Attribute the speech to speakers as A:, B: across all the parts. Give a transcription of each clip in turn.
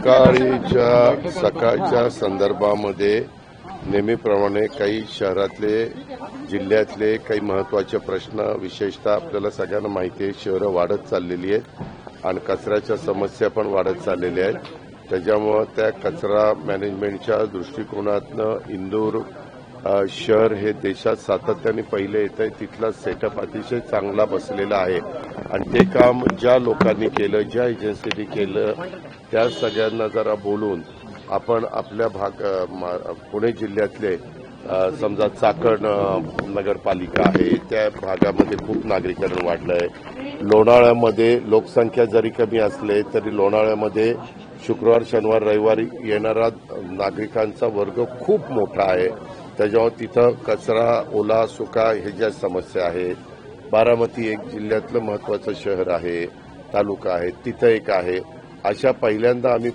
A: सकाळीच्या सकाळच्या संदर्भामध्ये नेहमीप्रमाणे काही शहरातले जिल्ह्यातले काही महत्त्वाचे प्रश्न विशेषतः आपल्याला सगळ्यांना माहिती आहे शहरं वाढत चाललेली आहेत आणि कचऱ्याच्या समस्या पण वाढत चाललेल्या आहेत. त्याच्यामुळं त्या कचरा मॅनेजमेंटच्या दृष्टिकोनातनं इंदूर शहर हे देशात सातत्याने पहिले येत आहे. तिथला सेटअप अतिशय चांगला बसलेला आहे. आणि ते काम ज्या लोकांनी केलं ज्या एजन्सीनी केलं त्या सगळ्यांना जरा बोलून आपण आपल्या भाग पुणे जिल्ह्यातले समजा चाकण नगरपालिका आहे त्या भागामध्ये खूप नागरीकरण वाढलंय. लोणाळ्यामध्ये लोकसंख्या जरी कमी असले तरी लोणाळ्यामध्ये शुक्रवार शनिवार रविवारी येणारा नागरिकांचा वर्ग खूप मोठा आहे. त्याच्यावर तिथं कचरा ओला सुका हे ज्या समस्या आहेत बारामती एक जिल्ह्यातलं महत्वाचं शहर आहे तालुका आहे तिथं एक आहे. अशा पहिल्यांदा आम्ही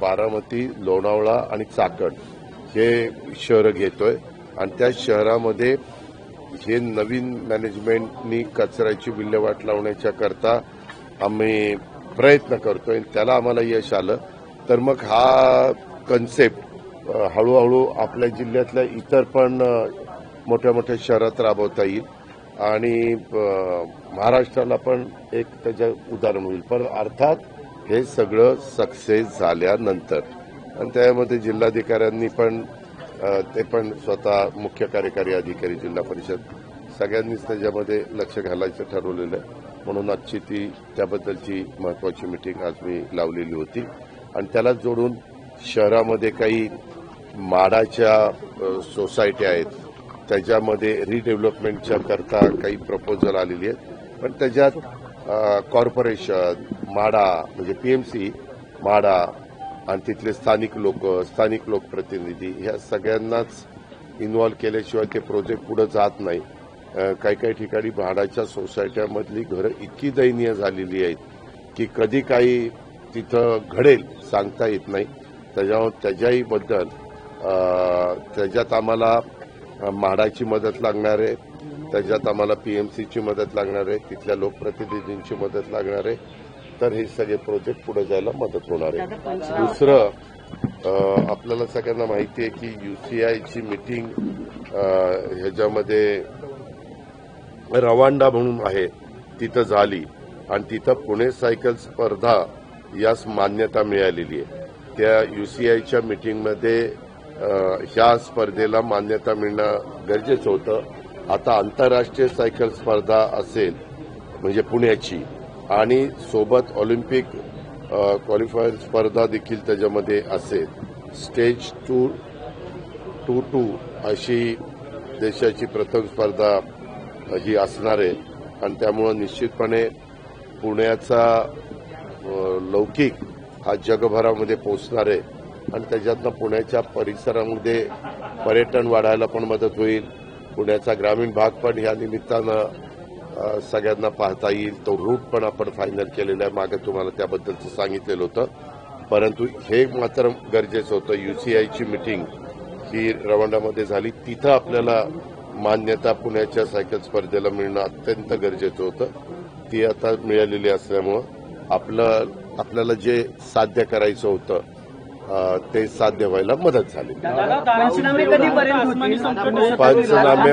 A: बारामती लोणावळा आणि चाकण हे शहरं घेतोय. आणि त्या शहरामध्ये हे नवीन मॅनेजमेंटनी कचऱ्याची विल्हेवाट लावण्याच्या करता आम्ही प्रयत्न करतोय. त्याला आम्हाला यश आलं. तर मग हा कन्सेप्ट हळूहळू आपल्या जिल्ह्यातल्या इतर पण मोठ्या मोठ्या शहरात राबवता येईल. आणि महाराष्ट्राला पण एक त्याचं उदाहरण होईल. पण अर्थात हे सगळं सक्सेस झाल्यानंतर. आणि त्यामध्ये जिल्हाधिकाऱ्यांनी पण ते पण स्वतः मुख्य कार्यकारी अधिकारी जिल्हा परिषद सगळ्यांनीच त्याच्यामध्ये लक्ष घालायचं ठरवलेलं आहे. म्हणून आजची ती त्याबद्दलची महत्वाची मिटिंग आज मी लावलेली होती. आणि त्याला जोडून शहरामध्ये काही माडाच्या सोसायट्या सोसायटी आहेत. त्याच्यामध्ये रिडेव्हलपमेंटच्या करता काही प्रपोजल आलेली आहेत. पण त्याच्यात कॉर्पोरेशन माडा म्हणजे पीएमसी माडा आणि तिथले स्थानिक लोक स्थानिक लोकप्रतिनिधी ह्या सगळ्यांनाच इन्व्हॉल्व केल्याशिवाय ते प्रोजेक्ट पुढे जात नाही. काही काही ठिकाणी म्हाडाच्या सोसायट्यामधली घरं इतकी दयनीय झालेली आहेत की कधी काही तिथं घडेल सांगता येत नाही. त्याच्यामुळे त्याच्याहीबद्दल त्याच्यात आम्हाला म्हाडाची मदत लागणार आहे. त्याच्यात आम्हाला पीएमसीची मदत लागणार आहे. तिथल्या लोकप्रतिनिधींची मदत लागणार आहे. तर हे सगळे प्रोजेक्ट पुढे जायला मदत होणार आहे. दुसरं आपल्याला सगळ्यांना माहिती आहे की युसीआयची मिटिंग ह्याच्यामध्ये रवांडा म्हणून आहे. तिथं झाली. आणि तिथं पुणे सायकल स्पर्धा यास मान्यता मिळालेली आहे. त्या युसीआयच्या मिटिंगमध्ये ह्या स्पर्धेला मान्यता मिळणं गरजेचं होतं. आता आंतरराष्ट्रीय सायकल स्पर्धा असेल म्हणजे पुण्याची आणि सोबत ऑलिम्पिक क्वालिफायर स्पर्धा देखील त्याच्यामध्ये असेल. स्टेज टू टू टू अशी देशाची प्रथम स्पर्धा ही असणार आहे. आणि त्यामुळं निश्चितपणे पुण्याचा लौकिक हा जगभरामध्ये पोचणार आहे. आणि त्याच्यातनं पुण्याच्या परिसरामध्ये पर्यटन वाढायला पण मदत होईल. पुण्याचा ग्रामीण भाग पण या निमित्तानं सगळ्यांना पाहता येईल. तो रूट पण आपण फायनल केलेला आहे. मागे तुम्हाला त्याबद्दलचं सांगितलेलं होतं. परंतु हे मात्र गरजेचं होतं. युसीआयची मिटिंग ही रवांडामध्ये झाली. तिथं आपल्याला मान्यता पुण्याच्या सायकल स्पर्धेला मिळणं अत्यंत गरजेचं होतं. ती आता मिळालेली असल्यामुळं आपलं आपल्याला जे साध्य करायचं होतं ते साध्य व्हायला मदत झाली.
B: पंचनामे कधीपर्यंत होतील?
A: पंचनामे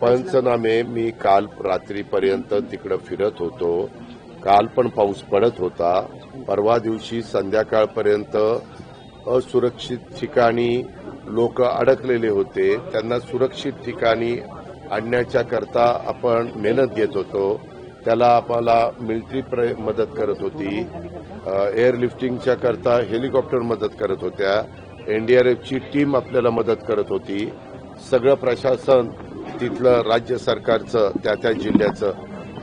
A: पंचनामे मी काल रात्रीपर्यंत तिकडं फिरत होतो. काल पण पाऊस पडत होता. परवा दिवशी संध्याकाळपर्यंत असुरक्षित ठिकाणी लोक अडकलेले होते. त्यांना सुरक्षित ठिकाणी आणण्याच्या करता आपण मेहनत घेत होतो. त्याला आम्हाला मिलिटरी प्र मदत करत होती. एअरलिफ्टिंगच्या करता हेलिकॉप्टर मदत करत होत्या. एनडीआरएफची टीम आपल्याला मदत करत होती. सगळं प्रशासन तिथलं राज्य सरकारचं त्या त्या जिल्ह्याचं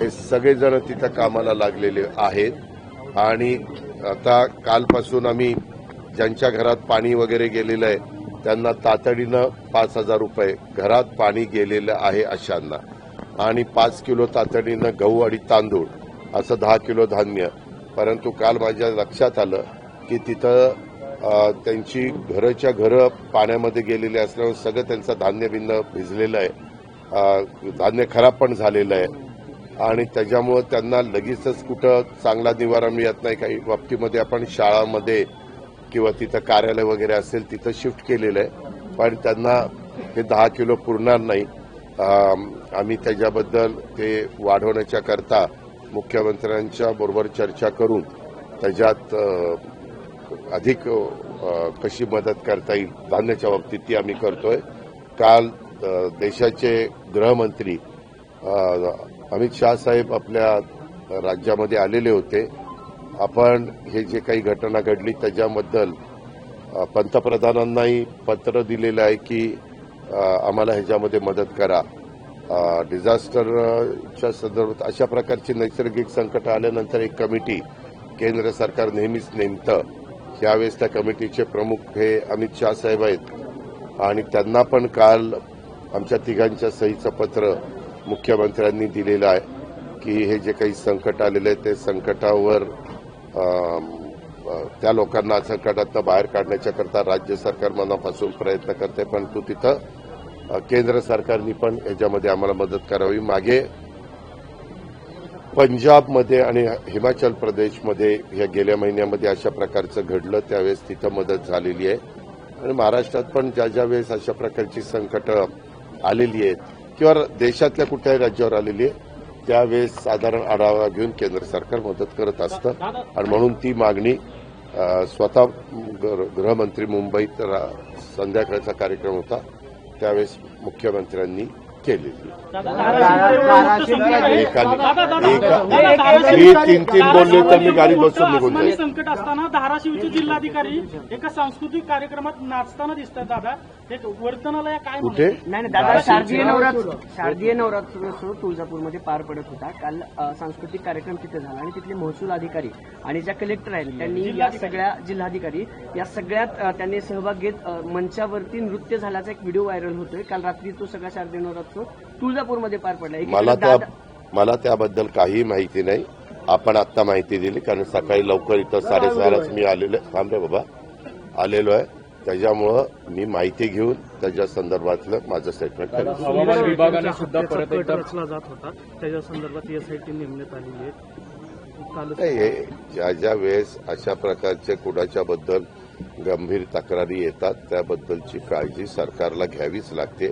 A: हे सगळेजण तिथं कामाला लागलेले आहेत. आणि आता कालपासून आम्ही ज्यांच्या घरात पाणी वगैरे गेलेलं आहे त्यांना तातडीनं पाच हजार रुपये घरात पाणी गेलेलं आहे अशांना. आणि पाच किलो तातडीनं गहू आणि तांदूळ असं दहा किलो धान्य. परंतु काल माझ्या लक्षात आलं की तिथं त्यांची घरच्या घरं पाण्यामध्ये गेलेली असल्यामुळे सगळं त्यांचं धान्य बिन्न भिजलेलं आहे. धान्य खराब पण झालेलं आहे. आणि त्याच्यामुळं त्यांना लगेचच कुठं चांगला निवारा मिळत नाही. काही बाबतीमध्ये आपण शाळामध्ये किंवा तिथं कार्यालय वगैरे असेल तिथं शिफ्ट केलेलं आहे. पण त्यांना हे दहा किलो पुरणार नाही. आम्ही त्याच्याबद्दल ते वाढवण्याच्या करता मुख्यमंत्र्यांच्या बरोबर चर्चा करून त्याच्यात अधिक कशी मदत करता येईल धान्याच्या बाबतीत ती आम्ही करतोय. काल देशाचे गृहमंत्री अमित शाह साहेब आपल्या राज्यामध्ये आलेले होते. आपण हे जे काही घटना घडली त्याच्याबद्दल पंतप्रधानांनाही पत्र दिलेलं आहे की आम्हाला ह्याच्यामध्ये मदत करा. डिझास्टरच्या संदर्भात अशा प्रकारची नैसर्गिक संकट आल्यानंतर एक कमिटी केंद्र सरकार नेहमीच नेमतं. यावेळेस त्या कमिटीचे प्रमुख हे अमित शाह साहेब आहेत. आणि त्यांना पण काल आमच्या तिघांच्या सहीचं पत्र मुख्यमंत्र्यांनी दिलेलं आहे की हे जे काही संकट आलेलं आहे ते संकटावर त्या लोकांना संकटातनं बाहेर काढण्याच्या करता राज्य सरकार मनापासून प्रयत्न करते परंतु तिथं केंद्र सरकारनी पण याच्यामध्ये आम्हाला मदत करावी. मागे पंजाबमध्ये आणि हिमाचल प्रदेशमध्ये या गेल्या महिन्यामध्ये अशा प्रकारचं घडलं त्यावेळेस तिथं मदत झालेली आहे. आणि महाराष्ट्रात पण ज्या ज्या वेळेस अशा प्रकारची संकटं आलेली आहेत किंवा देशातल्या कुठल्याही राज्यावर आलेली आहे त्यावेळेस साधारण आढावा घेऊन केंद्र सरकार मदत करत असतं आणि म्हणून ती मागणी स्वतः गृहमंत्री मुंबईत रा- संध्याकाळचा कार्यक्रम होता. त्यावेळेस मुख्यमंत्र्यांनी केलेली. एकाने एका- मी तीन तीन बोलले तर मी गाडी बसून निघून
B: आसमानी
A: जाईल
B: संकट असताना धाराशिवचे जिल्हाधिकारी एका सांस्कृतिक कार्यक्रमात नाचताना दिसतात दादा. एक वर्तनालय काय
A: कुठे?
C: नाही दादा शारदीय नवरात्र शारदीय नवरात्रोत्सव तुळजापूरमध्ये पार पडत होता. काल सांस्कृतिक कार्यक्रम तिथे झाला आणि तिथले महसूल अधिकारी आणि ज्या कलेक्टर आहेत त्यांनी या सगळ्या जिल्हाधिकारी या सगळ्यात त्यांनी सहभाग घेत मंचावरती नृत्य झाल्याचा एक व्हिडिओ व्हायरल होतोय. काल रात्री तो सगळा शारदीय नवरात्रोत्सव तुळजापूरमध्ये पार पडला.
A: मला त्या मला त्याबद्दल काही माहिती नाही. आपण आता माहिती दिली कारण सकाळी लवकर इथं साडेसहालाच मी आलेलो थांबले बाबा. आलेलो आहे. त्याच्यामुळं मी माहिती घेऊन त्याच्या संदर्भातलं माझं स्टेटमेंट
D: हवामान विभागाने सुद्धा परत
B: कट
D: एकदा
B: रचला जात होता. त्याच्या संदर्भात एसआयटी नेमण्यात आलेली आहे.
A: हे ज्या ज्या वेळेस अशा प्रकारच्या कुणाच्या बद्दल गंभीर तक्रारी येतात त्याबद्दलची काळजी सरकारला घ्यावीच लागते.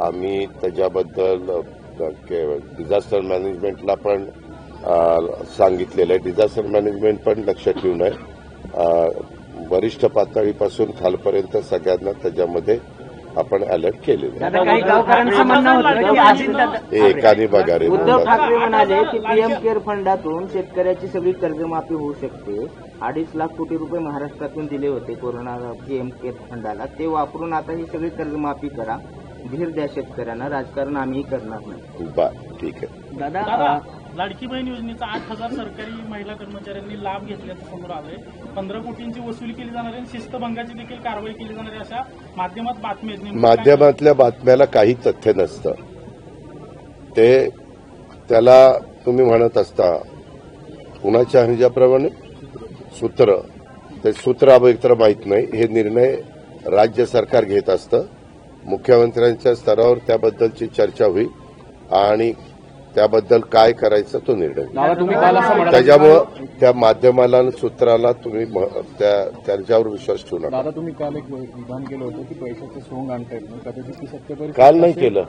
A: आम्ही त्याच्याबद्दल डिझास्टर मॅनेजमेंटला पण सांगितलेलं आहे. डिझास्टर मॅनेजमेंट पण लक्ष ठेवून आहे. वरिष्ठ पातळीपासून खालपर्यंत सगळ्यांना त्याच्यामध्ये आपण अलर्ट केलेलं आहे.
C: दादा काही गावकऱ्यांचं म्हणणं होतं की अजित दादा
A: हे एकाने बघा रे.
E: उद्धव
A: बोलतात.
E: ठाकरे म्हणाले की पीएम केअर फंडातून शेतकऱ्याची सगळी कर्जमाफी होऊ शकते. अडीच लाख कोटी रुपये महाराष्ट्रातून दिले होते कोरोना पीएम केअर फंडाला. ते वापरून आता ही सगळी कर्जमाफी करा. धीर द्या शेतकऱ्यांना राजकारण आम्ही करणार नाही.
A: बरं ठीक आहे.
C: दादा
B: दादा
C: अ,
B: लाडकी बहीण योजनेचा आठ हजार सरकारी महिला कर्मचाऱ्यांनी लाभ घेतल्याचं समोर आलंय. पंधरा कोटींची वसुली केली जाणार आहे आणि शिस्तभंगाची देखील कारवाई केली जाणार आहे अशा माध्यमात बातम्या आहेत. नेमकं. काय-
A: माध्यमातल्या बातम्याला काही तथ्य नसतं. ते त्याला तुम्ही म्हणत असता कुणाच्या ह्याच्याप्रमाणे सूत्र. ते सूत्र एकतर माहीत नाही. हे निर्णय राज्य सरकार घेत असतं. मुख्यमंत्र्यांच्या स्तरावर त्याबद्दलची चर्चा होईल आणि त्याबद्दल काय करायचं तो निर्णय त्याच्यामुळं त्या माध्यमाला सूत्राला तुम्ही त्यांच्यावर विश्वास ठेवू नका.
D: तुम्ही काल एक विधान केलं होतं की पैशाचं सोंग आणता
A: काल नाही. केलं.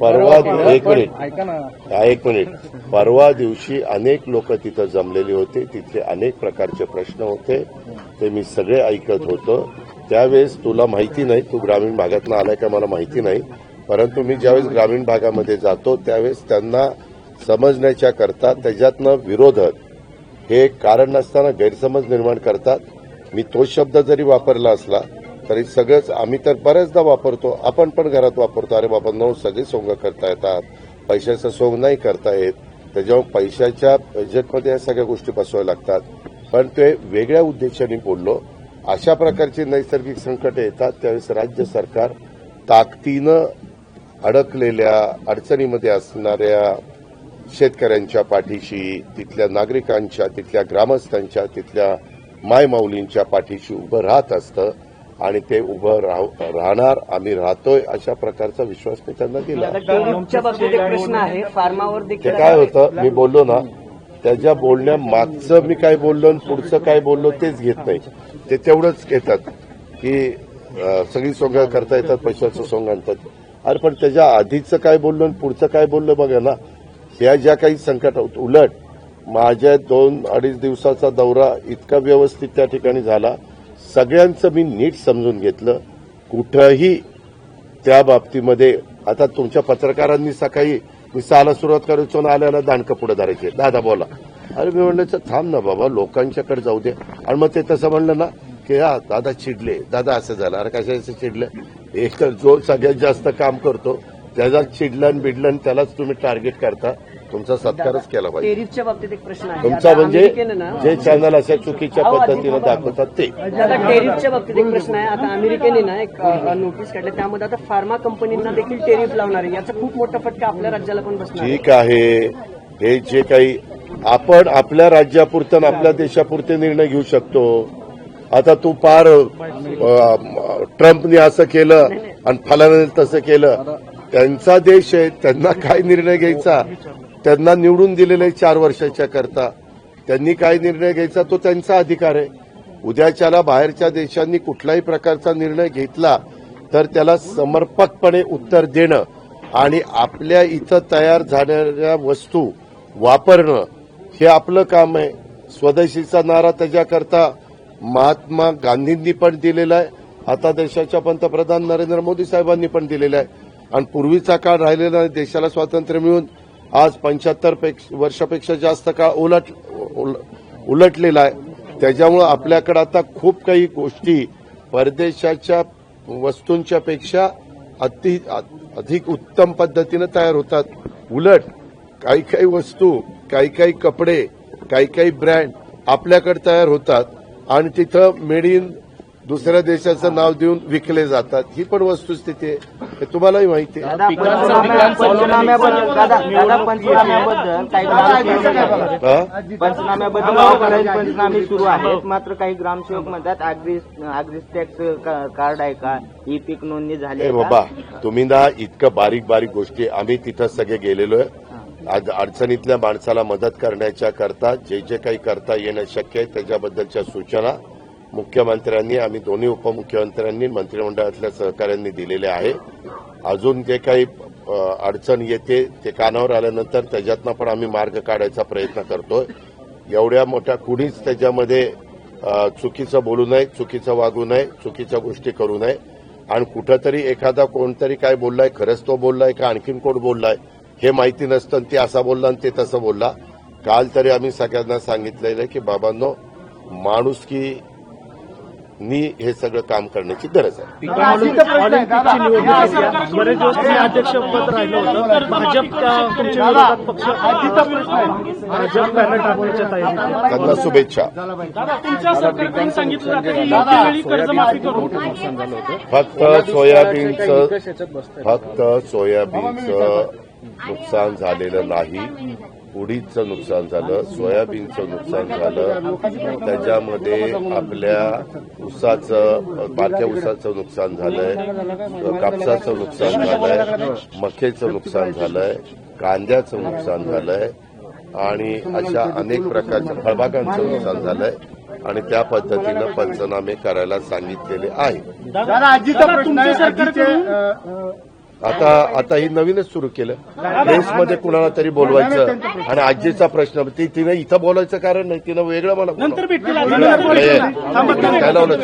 A: परवा एक मिनिट. हा, एक मिनिट. परवा दिवशी अनेक लोक तिथं जमलेली होती. तिथे अनेक प्रकारचे प्रश्न होते. ते मी सगळे ऐकत होतो. त्यावेळेस तुला माहिती नाही तू ग्रामीण भागातनं आलाय का मला माहिती नाही परंतु मी ज्यावेळेस ग्रामीण भागामध्ये जातो त्यावेळेस त्यांना समजण्याच्या करता त्याच्यातनं विरोधक हे कारण नसताना गैरसमज निर्माण करतात. मी तो शब्द जरी वापरला असला तरी सगळंच आम्ही तर बऱ्याचदा वापरतो आपण पण घरात वापरतो. अरे बाबा नऊ सगळे सोंग करता येतात. पैशाचं सोंग नाही करता येत. त्याच्यामुळे पैशाच्या बजेटमध्ये या सगळ्या गोष्टी बसवाव्या लागतात. पण ते वेगळ्या उद्देशाने बोललो अशा प्रकारची नैसर्गिक संकट येतात त्यावेळेस राज्य सरकार ताकदीनं अडकलेल्या अडचणीमध्ये असणाऱ्या शेतकऱ्यांच्या पाठीशी तिथल्या नागरिकांच्या तिथल्या ग्रामस्थांच्या तिथल्या मायमाऊलींच्या पाठीशी उभं राहत असतं आणि ते उभं राह- राहणार आम्ही राहतोय अशा प्रकारचा विश्वास मी त्यांना दिला. काय होतं मी बोललो ना त्याच्या बोलण्या मागचं मी काय बोललो आणि पुढचं काय बोललो तेच घेत नाही. ते तेवढंच घेतात की सगळी सोंग करता येतात पैशाचं सोंग आणतात. अरे पण त्याच्या आधीचं काय बोललो आणि पुढचं काय बोललो बघा ना ह्या ज्या काही संकट होत उलट माझ्या दोन अडीच दिवसाचा दौरा इतका व्यवस्थित त्या ठिकाणी झाला. सगळ्यांचं मी नीट समजून घेतलं. कुठंही त्या बाबतीमध्ये आता तुमच्या पत्रकारांनी सकाळी मी सहाला सुरुवात करायचो आणि आल्याला दांडकं पुढे धरायचे दादा बोला. अरे मी म्हणलं थांब ना बाबा लोकांच्याकडे जाऊ दे. आणि मग ते तसं म्हणलं ना की हा दादा चिडले. दादा असं झालं. अरे कशाचं चिडलं? एक तर जो सगळ्यात जास्त काम करतो. त्याचा चिडलं बिडलं त्यालाच तुम्ही टार्गेट करता. तुमचा सत्कारच केला पाहिजे.
C: टेरिफच्या बाबतीत एक प्रश्न आहे.
A: तुमचा
C: आता
A: म्हणजे
C: अमेरिकेनं ना
A: जे चॅनल अशा चुकीच्या पद्धतीनं दाखवतात ते.
C: आता टेरिफच्या बाबतीत एक प्रश्न आहे. आता अमेरिकेने ना एक अ, नोटीस काढली. त्यामध्ये आता फार्मा कंपनींना देखील टेरिफ लावणार आहे. याचा खूप मोठा फटका आपल्या राज्याला पण बसणार आहे.
A: ठीक आहे. हे जे काही आपण आपल्या राज्यापुरतं आणि आपल्या देशापुरते निर्णय घेऊ शकतो. आता तू पार अ, ट्रम्पने असं केलं आणि फलाने तसं केलं. त्यांचा देश आहे. त्यांना काय निर्णय घ्यायचा? त्यांना निवडून दिलेलं आहे चार वर्षाच्या करता त्यांनी काय निर्णय घ्यायचा तो त्यांचा अधिकार आहे. उद्याच्याला बाहेरच्या देशांनी कुठलाही प्रकारचा निर्णय घेतला तर त्याला समर्पकपणे उत्तर देणं आणि आपल्या इथं तयार झालेल्या वस्तू वापरणं हे आपलं काम आहे. स्वदेशीचा नारा त्याच्याकरता महात्मा गांधींनी पण दिलेला आहे. आता देशाच्या पंतप्रधान नरेंद्र मोदी साहेबांनी पण दिलेला आहे. आणि पूर्वीचा काळ राहिलेला नाही. देशाला स्वातंत्र्य मिळून आज पंच्याहत्तर वर्षापेक्षा जास्त काळ उलट उल- उलटलेला आहे. त्याच्यामुळं आपल्याकडे आता खूप काही गोष्टी परदेशाच्या वस्तूंच्या पेक्षा अति अधिक उत्तम पद्धतीनं तयार होतात. उलट काही काही वस्तू काही काही कपडे काही काही ब्रँड आपल्याकडे तयार होतात. आणि तिथं मेड इन दुसऱ्या देशाचं नाव देऊन विकले जातात. ही पण वस्तुस्थिती आहे. हे तुम्हालाही माहिती
E: पंचनाम्याबद्दल
A: हा?
E: सुरू आहेत. मात्र काही ग्रामसेवक म्हणतात अग्रिस टॅक्स कार्ड आहे का? ई पीक नोंदणी झाली
A: बाबा तुम्ही ना इतकं बारीक बारीक गोष्टी आम्ही तिथं सगळे गेलेलो आहे. आज अडचणीतल्या माणसाला मदत करण्याच्या करता जे जे काही करता येणं शक्य आहे त्याच्याबद्दलच्या सूचना मुख्यमंत्र्यांनी आम्ही दोन्ही उपमुख्यमंत्र्यांनी मंत्रिमंडळातल्या सहकाऱ्यांनी दिलेले आहे. अजून जे काही अडचण येते ते कानावर आल्यानंतर त्याच्यातनं पण आम्ही मार्ग काढायचा प्रयत्न करतोय. एवढ्या मोठ्या कुणीच त्याच्यामध्ये चुकीचं बोलू नये चुकीचं वागू नये चुकीच्या गोष्टी करू नये. आणि कुठंतरी एखादा कोणतरी काय बोललाय खरंच तो बोललाय का आणखीन कोण बोललाय हे माहिती नसतं आणि ते असा बोलला आणि ते तसं बोलला. काल तरी आम्ही सगळ्यांना सांगितलेलं की बाबांनो माणूस की नी हे सगळं काम करण्याची गरज आहे.
B: ऑलिम्पिकची निवडणूक येते. बरेच दिवस तुम्ही अध्यक्षपद राहिलं होतं. भाजप त्या तुमच्या विरोधात पक्ष भाजप बॅनर टाकण्याच्या तयारीत
A: त्यांना शुभेच्छा.
B: दादा तुमच्या सरकारकडून सांगितलं जातं की योग्य वेळी कर्जमाफी करू
D: नुकसान झालं होतं.
A: फक्त सोयाबीनचं फक्त सोयाबीनचं नुकसान झालेलं नाही. उडीदचं नुकसान झालं सोयाबीनचं नुकसान झालं. त्याच्यामध्ये आपल्या ऊसाचं बाक्या ऊसाचं नुकसान झालंय कापसाचं नुकसान झालंय मक्याचं नुकसान झालंय कांद्याचं नुकसान झालंय आणि अशा अनेक प्रकारच्या फळबागांचं नुकसान झालंय. आणि त्या पद्धतीनं पंचनामे करायला सांगितलेले आहे. आता आता ही नवीनच सुरू केलं. प्रेसमध्ये कुणाला तरी बोलवायचं आणि आजीचा प्रश्न ती तिनं इथं बोलायचं कारण नाही तिनं वेगळं मला. काय लावलं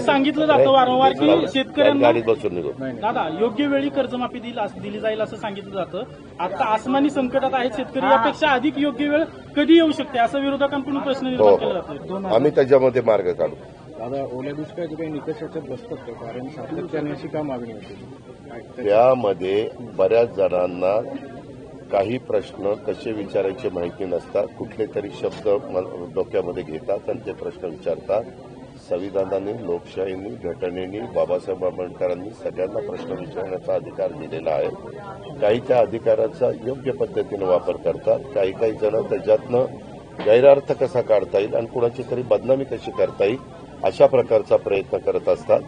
B: सांगितलं जातं वारंवार की शेतकऱ्यांना
A: गाडीत बसून निघू
B: दादा योग्य वेळी कर्जमाफी दिली अस- दिली जाईल असं सांगितलं जातं. आता आसमानी संकटात आहेत शेतकरी यापेक्षा अधिक योग्य वेळ कधी येऊ शकते? असं विरोधकांकडून प्रश्न
A: हो
B: निर्माण केला जातोय.
A: हो आम्ही त्याच्यामध्ये मार्ग काढू.
D: दादा ओल्या दुष्काळाचे काही निकष याच्यात बसतात का? कारण सातत्याने अशी का मागणी होती?
A: त्यामध्ये बऱ्याच जणांना काही प्रश्न कसे विचारायचे माहिती नसतात. कुठले तरी शब्द म- डोक्यामध्ये घेतात आणि ते प्रश्न विचारतात. संविधानाने लोकशाहीने घटनेने बाबासाहेब आंबेडकरांनी सगळ्यांना प्रश्न विचारण्याचा अधिकार दिलेला आहे. काही त्या अधिकाराचा योग्य पद्धतीने वापर करतात. काही काही जण त्याच्यातनं गैरार्थ कसा काढता येईल आणि कुणाची तरी बदनामी कशी करता येईल अशा प्रकारचा प्रयत्न करत असतात.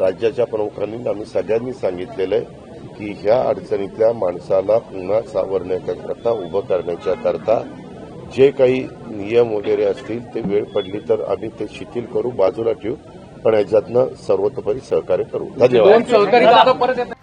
A: राज्याच्या प्रमुखांनी आम्ही सगळ्यांनी सांगितलेलं आहे की ह्या अडचणीतल्या माणसाला पुन्हा सावरण्याकरता उभं करण्याच्या करता जे काही नियम वगैरे असतील ते वेळ पडली तर आम्ही ते शिथिल करू बाजूला ठेवू पण याच्यातनं सर्वतोपरी सहकार्य करू. धन्यवाद.